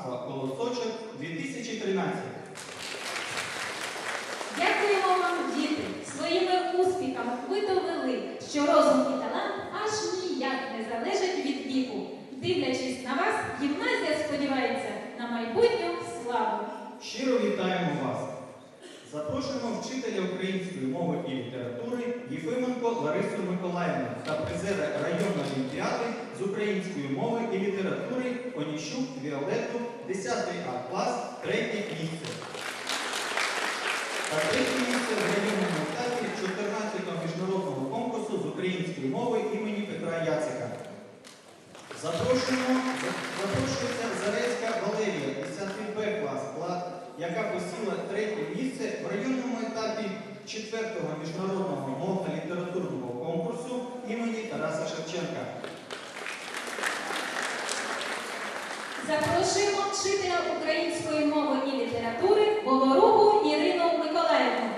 природознавства «Колосочок 2013. Дякуємо вам, діти! Своїми успіхами ви довели, що розум і талант аж ніяк не залежать від віку. Дивлячись на вас, гімназія сподівається на майбутню славу. Щиро вітаємо вас! Запрошуємо вчителя української мови і літератури Єфименко Ларису Миколаївну та призера районної олімпіади з української мови і літератури Оніщук Віолетту, 10 А клас, 3 місце. Та третє місце в районному етапі 14-го міжнародного конкурсу з української мови імені Петра Яцика. Запрошуємо, запрошується Зарецька Валерія, 10 Б клас, кла- яка посіла третє місце в районному етапі 4-го міжнародного мовно-літературного конкурсу імені Тараса Шевченка. Запрошуємо вчителя української мови і літератури Волорубу Ірину Миколаївну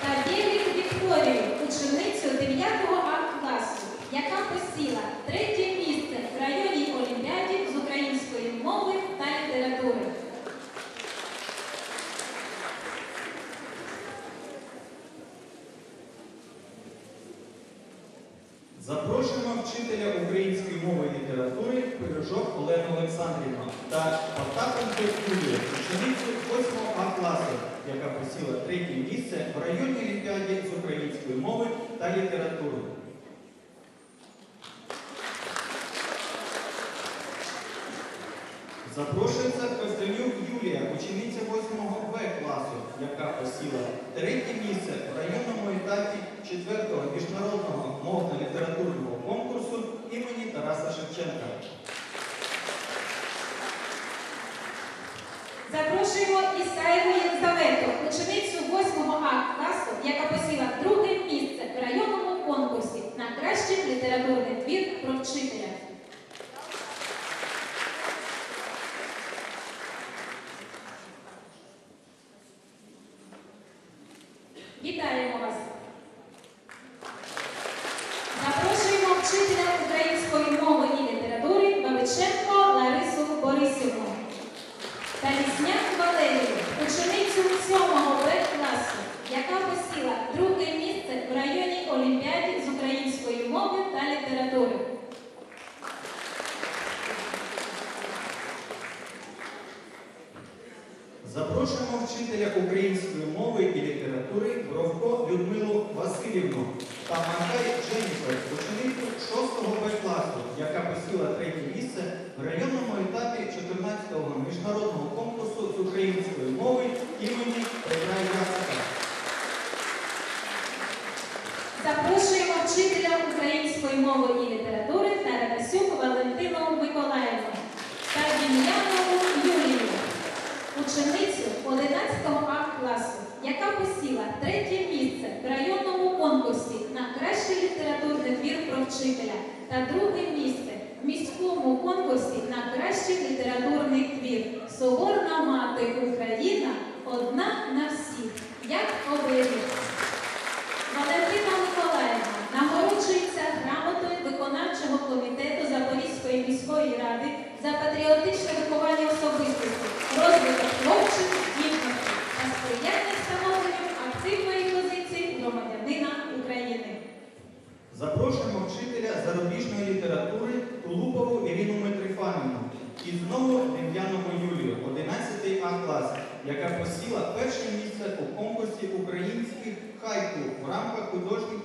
та Білік Вікторію, ученицю 9 А класу, яка посіла третє місце в районній олімпіаді з української мови та літератури. Запрошуємо вчителя української мови і літератури Пирожок Олену Олександрівну та Потапенко Юлію, ученицю 8 А класу, яка посіла третє місце в районній олімпіаді з української мови та літератури. Запрошується Костенюк Юлія, учениця 8 Б класу, яка посіла третє місце в районному етапі 4-го міжнародного мовно-літературного конкурсу імені Тараса Шевченка. Запрошуємо Ісаєву Єлизавету, ученицю 8 А класу, яка посіла друге місце в районному конкурсі на кращий літературний твір про вчителя. Вітаємо вас! Запрошуємо вчителя української мови і літератури Бабиченко Ларису Борисівну та Лісняк Валерію, ученицю 7 Б класу, яка посіла друге місце в районній олімпіаді з української мови та літератури. Запрошуємо вчителя української мови і літератури Бровко Людмилу Васильівну та Манкай Дженніфер, ученицю 6 Б класу, яка посіла третє місце в районному етапі 14-го міжнародного конкурсу з української мови імені Петра Яцика. Запрошуємо вчителя української мови і літератури Таранасюк Валентину Миколаївну ученицю 11 А класу, яка посіла третє місце в районному конкурсі на кращий літературний твір про вчителя та друге місце в міському конкурсі на кращий літературний твір Соборна мати Україна одна на всіх. Як оберіг. Валентина Миколаївна нагороджується грамотою виконавчого комітету міської ради за патріотичне виховання особистості, розвиток творчих здібностей та сприяння встановленню активної позиції громадянина України. Запрошуємо вчителя зарубіжної літератури Тулупову Ірину Митрифанівну і знову Дем'янову Юлію, 11 А клас, яка посіла перше місце у конкурсі українських хайку в рамках художніх,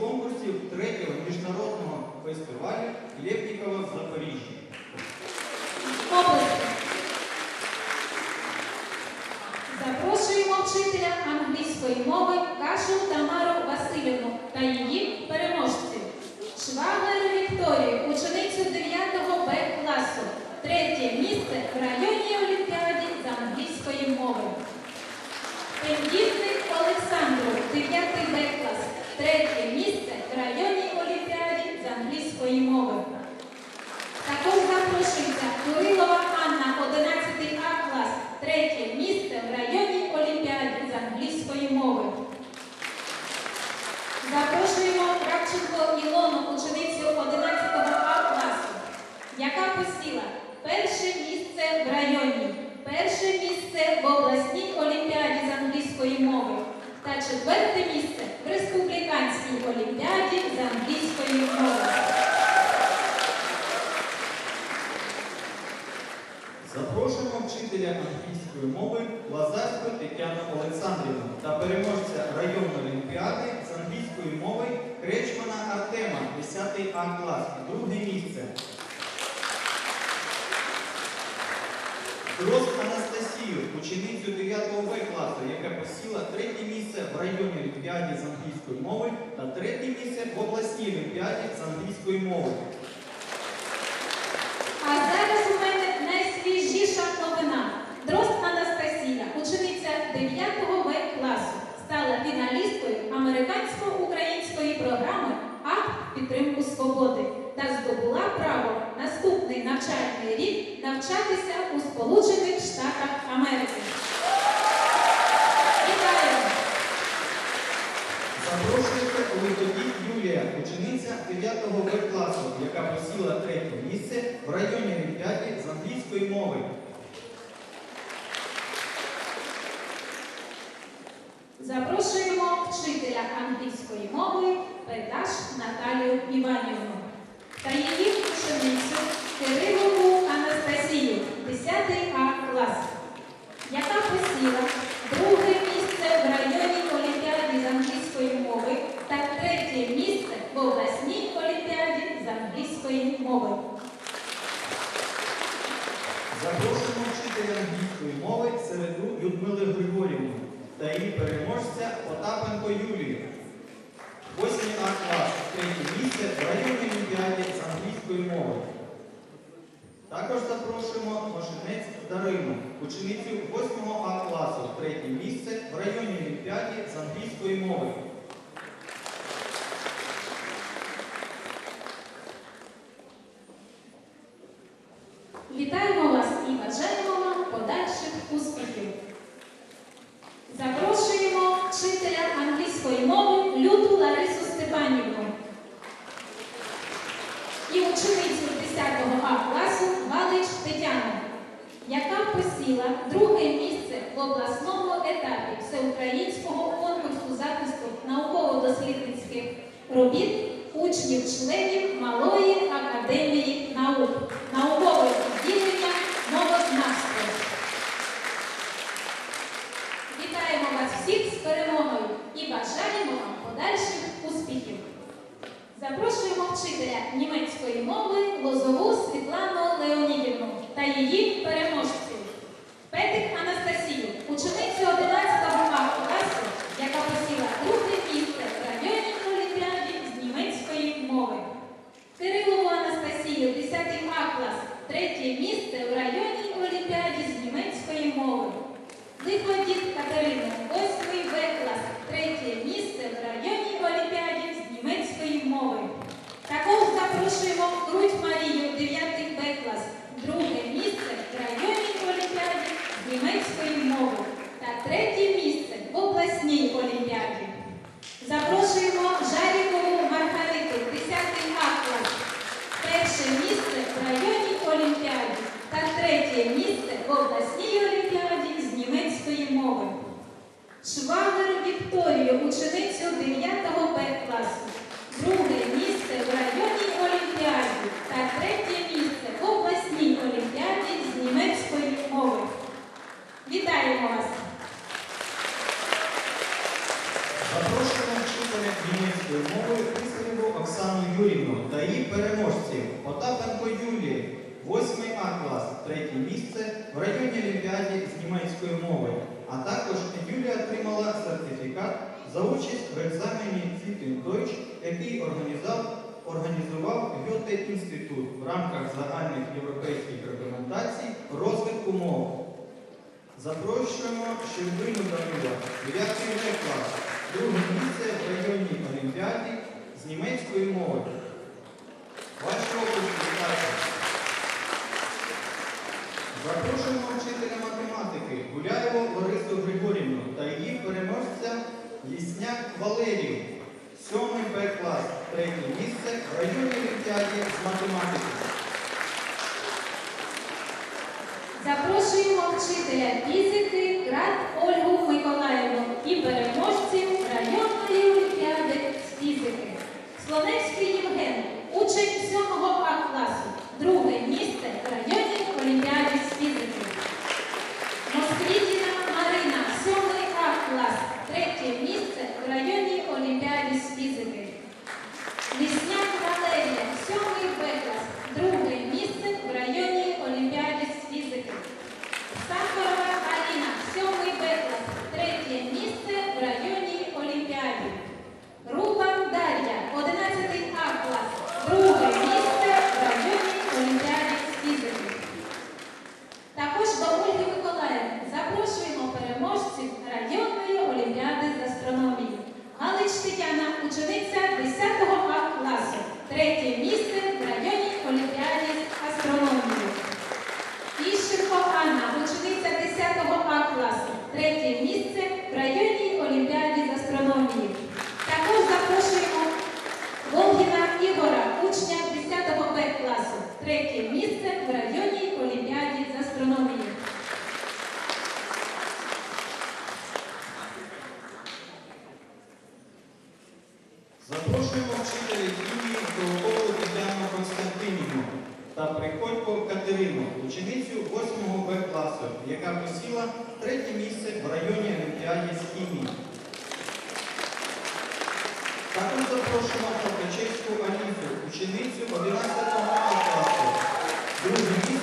конкурсів третього міжнародного фестивалю В Запрошуємо вчителя англійської мови Кашу Тамару Васильівну та її переможців. Швагler Вікторію, ученицю 9 Б класу, третє місце в районній олімпіаді з англійської мови. Тендітник Олександру, 9 Б клас, третє місце в районній олімпіаді з англійської мови. Запрошується Курилова Анна, 11 А клас, третє місце в районі Олімпіаді з англійської мови. Запрошуємо Кравченко Ілону, ученицю 11 А класу, яка посіла перше місце в районі, перше місце в обласній олімпіаді з англійської мови та четверте місце в республіканській олімпіаді з англійської мови. Вчителя англійської мови Лазарську Тетяну Олександрівну та переможця районної олімпіади з англійської мови Кречмана Артема, 10 А клас, друге місце. Дрозд Анастасію, ученицю 9 В класу, яка посіла третє місце в районній олімпіаді з англійської мови та третє місце в обласній олімпіаді з англійської мови. А зараз у мене найсвіжіша новина. Дрозд Анастасія, учениця 9 В класу, стала фіналісткою американсько-української програми «Акт підтримку свободи та здобула право наступний навчальний рік навчатися у Сполучених Штатах Америки. Вітаю! Запрошується Литовій Юлія, учениця 9 В класу, яка посіла третє місце в районній олімпіаді з англійської мови. Запрошуємо вчителя англійської мови Петаш Наталію Іванівну та її ученицю Кирилову Анастасію, 10 А клас, яка посіла друге місце в районній олімпіаді з англійської мови та третє місце в обласній олімпіаді з англійської мови. Запрошуємо вчителя англійської мови Середу Людмили Григорівну та її переможця Потапенко Юлію. 8 А клас, третє місце в районній олімпіаді з англійської мови. Також запрошуємо Мошенець Дарину, ученицю 8 А класу, третє місце в районній олімпіаді з англійської мови. Вітаємо вас і бажаємо вам подальших успіхів. Запрошуємо вчителя англійської мови Люту Ларису Степанівну і ученицю 10 А класу Тетяну, яка посіла друге місце в обласному етапі всеукраїнського конкурсу захисту науково-дослідницьких робіт учнів-членів Малої академії наук, наукове відділення мовознавства. Вітаємо вас всіх з перемогою і бажаємо вам подальших успіхів. Запрошуємо вчителя німецької мови Лозову Світлану та її переможців. Петик Анастасію, ученицю 11 А класу, яка посіла друге місце в районній олімпіаді з німецької мови. Кирилову Анастасію, 10 А клас, третє місце в районній олімпіаді з німецької мови. Лиходіт Катерину, 8 В клас, третє місце в районній олімпіаді з німецької мови. Також запрошуємо Грудь Марію, 9 Б клас, друге місце в районній олімпіаді з німецької мови та третє місце в обласній олімпіаді. Запрошуємо Жарікову Маргариту, 10 А клас, перше місце в районній олімпіаді та третє місце в обласній олімпіаді з німецької мови. Швагер Вікторію, ученицю 9 Б класу, друге місце в районній олімпіаді та третє місце в обласній олімпіаді з німецької мови. Вітаємо вас! Запрошуємо вчителя німецької мови Писарєву Оксану Юрівну та її переможців Потапенко Юлії, 8 А клас, третє місце в районній олімпіаді з німецької мови. А також сертифікат за участь в екзамені Фітін Deutsch, який організував, організував Гьоте інститут в рамках загальних європейських рекомендацій розвитку мов. Запрошуємо Щербину Данила, 9 В клас, друге місце в районній олімпіаді з німецької мови. Ваші області. Запрошуємо вчителя математики Ласки, Гуляєву Борису Григорівну та її переможця Лісняк Валерію, Сьомий Б клас, третє місце в районній олімпіаді з математики. Запрошуємо вчителя фізики Крат Ольгу Миколаївну і переможців районної олімпіади з фізики. Слоневський Євген, учень 7 А класу, друге місце. Також запрошуємо Копичевську Аліфу, ученицю 11 класу. Друзі,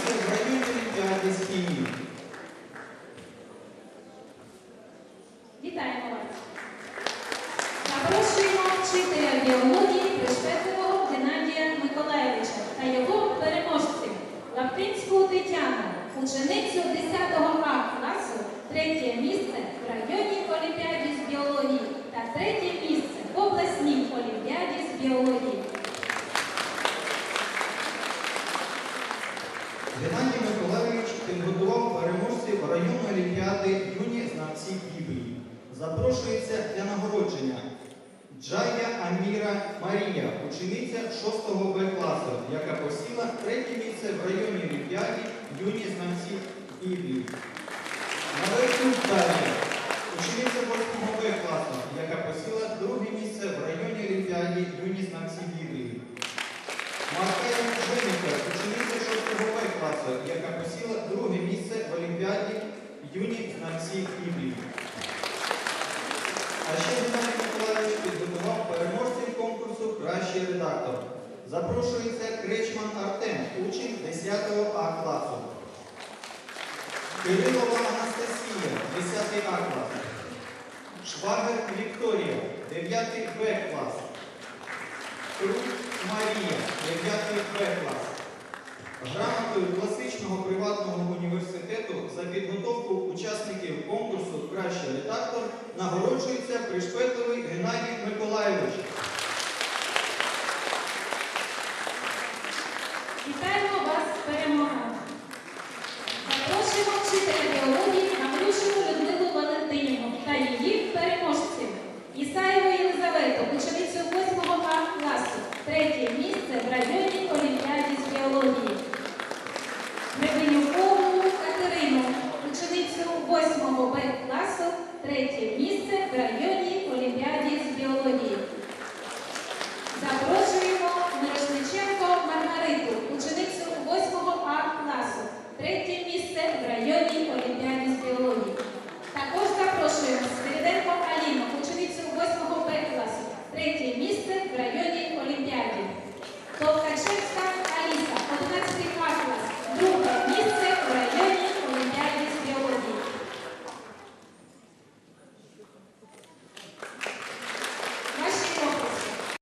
третє місце в районі Олімпіаді юні знавці Івлі. На весну далі учениця 8 класу, яка посіла друге місце в районі Олімпіаді юні знавці Біблії. Марка Женіка, учениця шостого класу, яка посіла друге місце в Олімпіаді юні знавці Біблії. Запрошується Кричман Артем, учень 10-го А класу. Кирилова Анастасія, 10 А клас. Швагер Вікторія, 9 Б клас. Крут Марія, 9 Б клас. Грамотою класичного приватного університету за підготовку учасників конкурсу Кращий редактор нагороджується Пришпетовий Геннадій Миколайович.